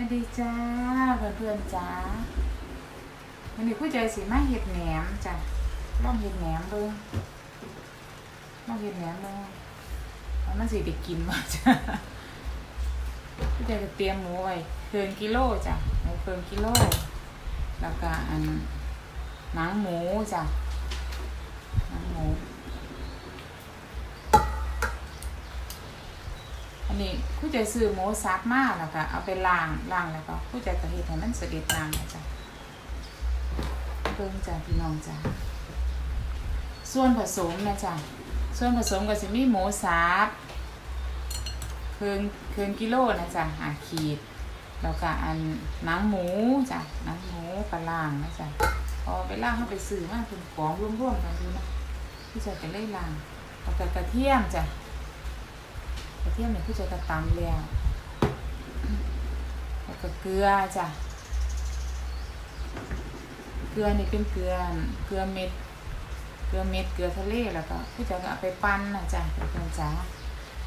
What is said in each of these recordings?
วัสดีจ้าเพื่อนเพื่อนๆจ้าวันนี้ผู้ใจสีมาเห็ดแหนมจ้ะลองเห็ดแหนมเบิ่งลองเห็ดแหนมเบิ่งมันสิได้กินบ่จ้ะผู้ใจก็เตรียมหมูไว้เกินกิโลจ้ะหมูเกินกิโล แล้วก็อันหนังหมูจ้ะหนังหมู นี้ผู้ใจซื้อหมูซักมากแล้วก็เอาไปล้างล้างแล้วก็ผู้ใจก็เฮ็ดให้มันเสด็จน้ำนะจ้ะเบิ่งจ้ะพี่น้องจ้ะส่วนผสมนะจ้ะส่วนผสมก็สิมีหมูสับเคืนเคืนกิโลนะจ้ะหาขีดแล้วก็อันนังหมูจ้ะนังหมูปลาล่างนะจ้ะพอไปล่างเข้าไปซื้อมาเป็นของร่วมๆกันดูนะผู้ใจก็เลยล่างแล้วก็กระเทียมจ้ะ ระเทียมเนี่ยผู้ใจกระตำแล้วแล้วก็เกลือจ้ะเกลือนี่เป็นเกลือเกลือเม็ด เกลือเม็ดเกลือทะเลแล้วก็ผู้จก็เอาไปปั้นนะจ้ะเพื่อนจ้า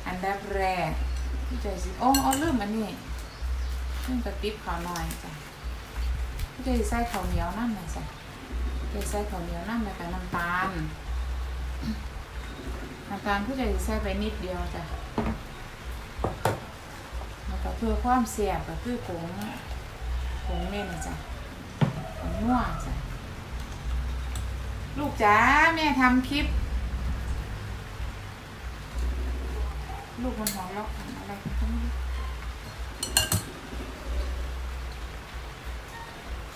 อันดับแรกผู้ใจสิโอ้เอาลืมอันนี้ลืมกระติบข้าวหน่อยจ้ะผู้จสิใส่ข้าวเหนียวนั่นนะจ้ะผู้ใส่ข้าวเหนียวนั่นแล้วก็น้ำตาลน้ำตาลผู้จสิใส่ไปนิดเดียวจ้ะ พื่อความเสียบก็คือผงผงเม่นจ้ะผงนัวจ้ะลูกจ๋าแม่ทำคลิป ลูกมันหัวเราะอะไรไ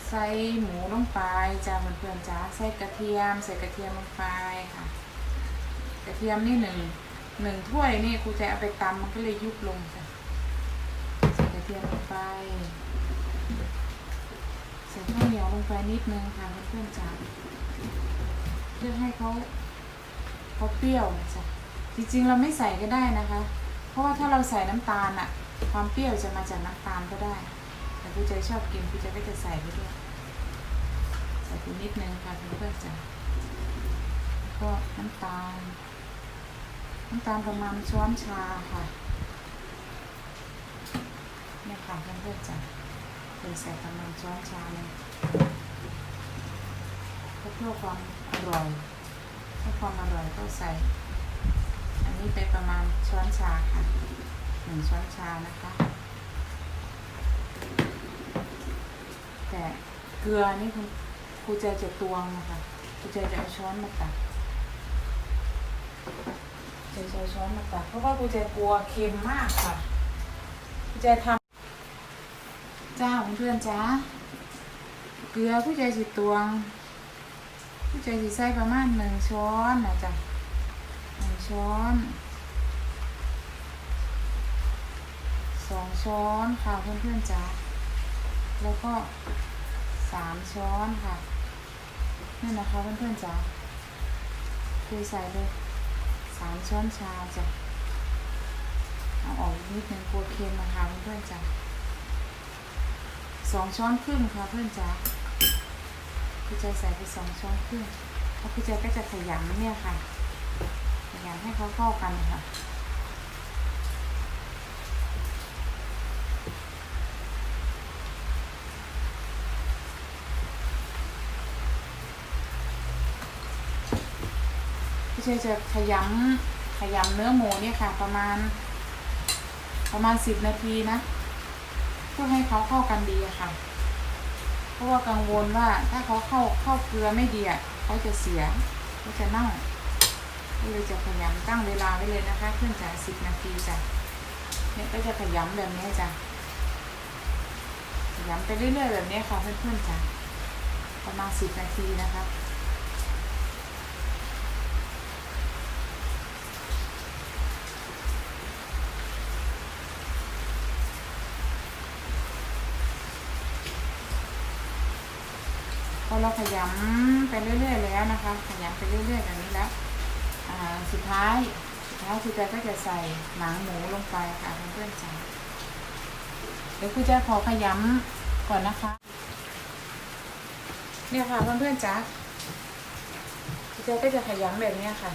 ใส่หมูลงไปจ้าเพื่อนๆจ้าใส่กระเทียม ใส่กระเทียมลงไปค่ะ กระเทียมนี่หนึ่งหนึ่งถ้วยนี่ครูจะเอาไปตำมันก็เลยยุบลงจ้ะ เทียมลงไปใส่ข้าวเหนียวลงไปนิดนึงค่ะเพื่อนๆจ้าเพื่อให้เขาเขาเปรี้ยวนะจ๊ะจริงๆเราไม่ใส่ก็ได้นะคะ เพราะว่าถ้าเราใส่น้ำตาลอะความเปรี้ยวจะมาจากน้ำตาลก็ได้ แต่ผู้ใจชอบกินผู้ใจก็จะใส่ไปด้วย ใส่ไปนิดนึงค่ะเพื่อนๆจ้าแล้วก็น้ำตาล น้ำตาลประมาณช้อนชาค่ะ เนี่ยค่ะเพื่อจ้ะเคยใส่ประมาณช้อนชาเลยเพื่อความอร่อยเพื่อความอร่อยก็ใส่ อันนี้ไปประมาณช้อนชาค่ะหนึ่งช้อนชานะคะ แต่เกลือนี่คุณครูใจจะตวงนะคะครูใจจะเอาช้อนมาตักครูใจจะเอาช้อนมาตักเพราะว่าครูใจกลัวเค็มมากค่ะครูใจทำ เพื่อนจ้าเกลือผู้ใจสิตวง ผู้ใจสิใส่ประมาณหนึ่งช้อนนะจ๊ะหนึ่งช้อนสองช้อนค่ะเพื่อนๆจ้าแล้วก็สามช้อนค่ะนี่นะคะเพื่อนๆจ้าคือใส่เลยสามช้อนชาจ้ะเอาออกอีกนิดนึงกลัวเค็มนะคะเพื่อนๆจ้า สองช้อนครึ่งค่ะเพื่อนจ๋าพี่ใจใส่ไปสองช้อนครึ่งแล้วพี่ใจก็จะขยำเนี่ยค่ะ ขยำให้เขาเข้ากันค่ะพี่ใจจะขยำขยำเนื้อหมูเนี่ยค่ะ ประมาณ ประมาณสิบนาทีนะ เพื่อให้เขาเข้ากันดีค่ะ เพราะว่ากังวลว่าถ้าเขาเข้าเข้าเกลือไม่ดีอะเขาจะเสียเขาจะเน่าก็เลยจะขยำตั้งเวลาไว้เลยนะคะเพื่อนจ๋าสิบนาทีจ้ะเนี่ยก็จะขยำแบบนี้จ้ะขยำไปเรื่อยๆแบบนี้ค่ะเพื่อนๆจ้ะประมาณสิบนาทีนะคะ พอเราขยำไปเรื่อยๆแล้วนะคะ ขยำไปเรื่อยๆแบบนี้แล้วสุดท้ายสุดท้ายครูแจก็จะใส่หนังหมูลงไปค่ะเพื่อนๆจ้าเดี๋ยวครูแจขอขยำก่อนนะคะ เนี่ยค่ะเพื่อนๆจ้าครูแจก็จะขยำแบบนี้ค่ะ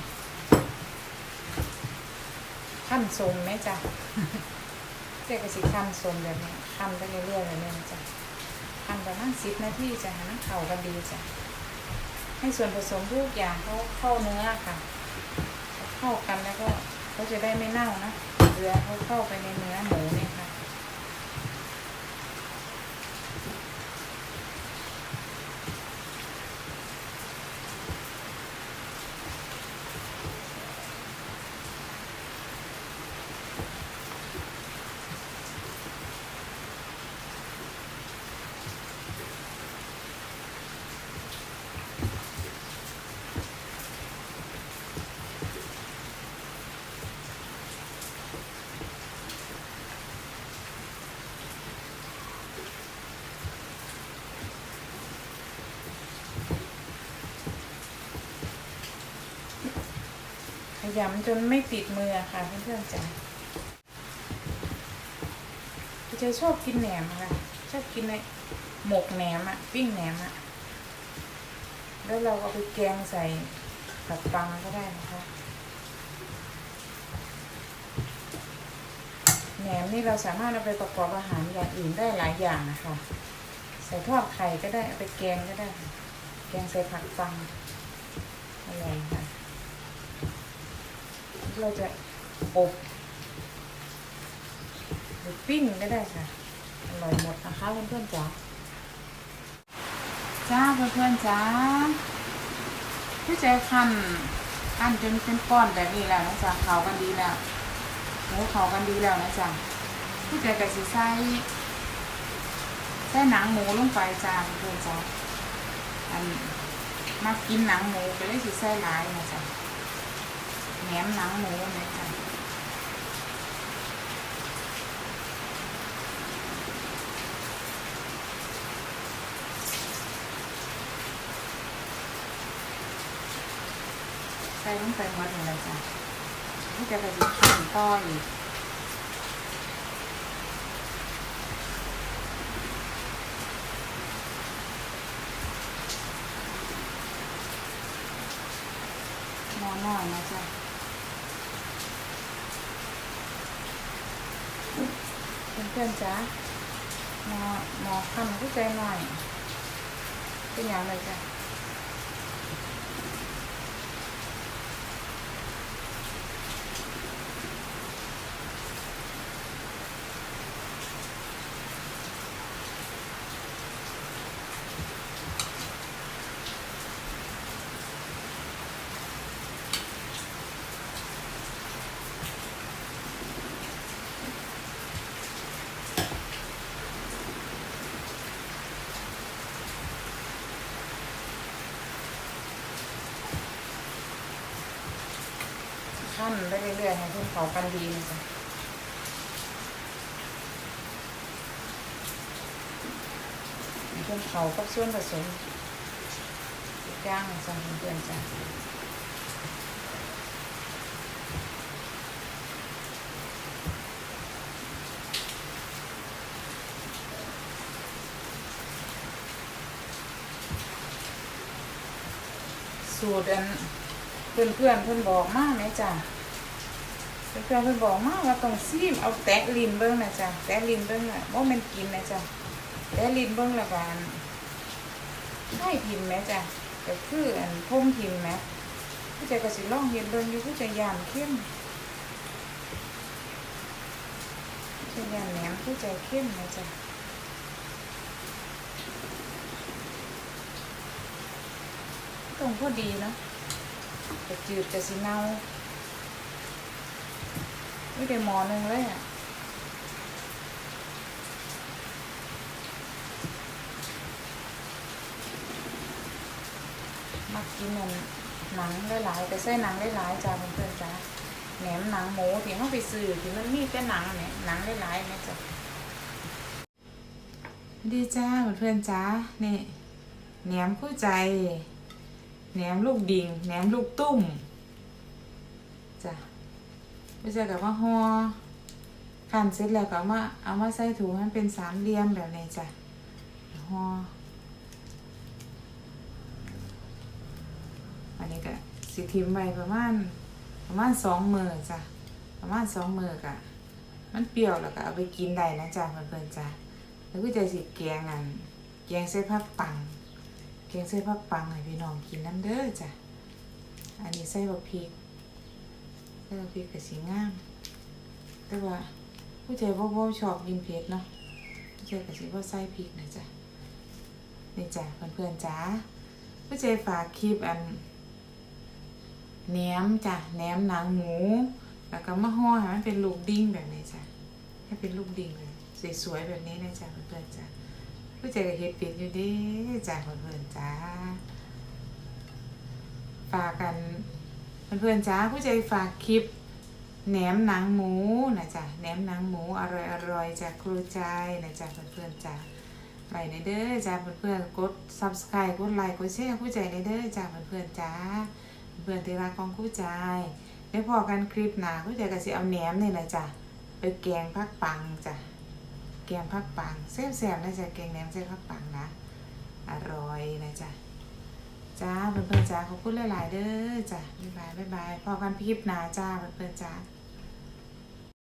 ขั้นทรงไหมจ้ะเจ๊ก็สิคั้นสมแบบนี้คั้นไปเรื่อยๆแบบนี้จ้ะ คั้นประมาณสิบนาทีจะให้มันเข้ากันดีจ้ะให้ส่วนผสมทุกอย่างเขาเข้าเนื้อค่ะ เข้ากันแล้วก็เขาจะได้ไม่เน่านะเกลือเขาเข้าไปในเนื้อหมูเนี่ ยำจนไม่ติดมือค่ะเพื่อนๆจ้ะจะชอบกินแหนมค่ะ ชอบกินในหมกแหนมอะปิ้งแหนมอะแล้วเราเอาไปแกงใส่กับปังก็ได้นะคะแหนมนี่เราสามารถเอาไปประกอบอาหารอย่างอื่นได้หลายอย่างนะคะ ใส่ทอดไข่ก็ได้เอาไปแกงก็ได้ แกงใส่ผักปังอร่อยค่ะ เราจะอบหรือปิ้งก็ได้ค่ะ อร่อยหมดนะคะเพื่อนๆจ๋า จ้าเพื่อนๆจ๋าพี่ใจคันอันจนเป็นก้อนแบบนี้แล้วนะจ๊ะเขากันดีแล้วหมูเขากันดีแล้วนะจ๊ะพี่ใจกับสีใส่ใส่หนังหมูลงไปจ้าเพื่อนๆจ๋าอันมากินหนังหมูก็เลยสีใส่หลายนะจ๊ะ หนมหนังหมูนะจ๊ะใส่ลงไปหมดเลยจ้ะนี่จะไปดิขั้นต่ออีกหม้อน้อยนะจ๊ะ เพื่อนๆจ้าหมอหมอคำผู้ใจหน่อยเป็นอย่างไรจ้ะ ขั้นไปเรื่อยๆให้เพื่อนเขากันดีนะจ๊ะให้เพื่อนเขากับส่วนผสมทุกอย่างนะจ๊ะเพื่อนจ้ะสูตรอันเพื่อนเพื่อนๆเพื่อนบอกมากไหมจ้ะ เพื่อนเพื่อนๆเพื่อนบอกมาว่าต้องซีมเอาแตะลิ้นเบิ้งนะจ้ะแตะลิ้นเบิ้งอะว่ามันกินนะจ้ะแตะลิ้นเบิ้งละกันให้พิมไหมจ้ะก็คืออันพุ่มพิมไหมผู้ใจก็สิล่องเห็นเบิ้งอยู่ผู้ใจยานเข้มผู้ใจยานแหนมผู้ใจเข้มนะจ้ะต้องพอดีเนาะจะจืดจะสิเน่า ไม่ได้หมอหนึ่งเลยอะมากินมันหนังหลายๆแต่ใส่หนังหลายๆจ้าเพื่อนๆจ้าแหนมหนังหมูที่เขาไปซื้อที่มันมีแต่หนังเนี่ยหนังหลายๆเนี่ยจ้ะดีจ้าเพื่อนๆจ้านี่แหนมคู่ใจแหนมลูกดิ่งแหนมลูกตุ้ม ไม่ใช่กับว่าห่อขันเสร็จแล้วก็เอามาเอามาใส่ถุงให้มันเป็นสามเหลี่ยมแบบนี้จ้ะห่ออันนี้ก็สิทิมไว้ประมาณประมาณสองมือจ้ะประมาณสองมือกะมันเปรี้ยวแล้วก็เอาไปกินได้นะจ๊ะเพื่อนๆจ้ะแล้วก็จะสิแกงอันแกงใส่ผักปังแกงใส่ผักปังให้พี่น้องกินน้ำเด้อจ้ะอันนี้ใส่บักพริก ใส่บักพริกกับสีงาม แต่ว่าผู้ใจบ่บ่ชอบกินเผ็ดเนาะผู้ใจก็สิบ่ใส่พริกนะจ๊ะนี่จ้ะเพื่อนๆจ้าผู้ใจฝากคลิปอันแหนมจ้ะแหนมหนังหมู แล้วก็มาห่อให้มันเป็นลูกดิ้งแบบนี้จ้ะให้เป็นลูกดิ้งเลยสวยๆแบบนี้นะจ๊ะเพื่อนๆจ้ะผู้ใจก็เฮ็ดเป็นอยู่เด้จ้ะเพื่อนๆจ้าฝากกัน เพื่อนๆจ้าผู้ใจฝากคลิปแหนมหนังหมูนะจ๊ะแหนมหนังหมูอร่อยอร่อยๆจากครูใจนะจ๊ะเพื่อนๆจ้ะไปในเด้อจ้ะเพื่อนๆกด subscribe กดไลค์กดแชร์ครูใจในเด้อจ้ะเพื่อนๆจ้าเพื่อนที่รักของครูใจได้พอกันคลิปหนาครูใจก็สิเอาแหนมนี่แหละจ้ะไปแกงผักปังจ้ะแกงผักปังแซ่บๆนะจ๊ะแกงแหนมใส่ผักปังนะอร่อยนะจ๊ะ จ้าเพื่อนๆจ้าขอบคุณหลายๆเด้อจ้าบ๊ายบายบ๊ายบายพอกันพิบหนาจ้าเพื่อนๆจ้า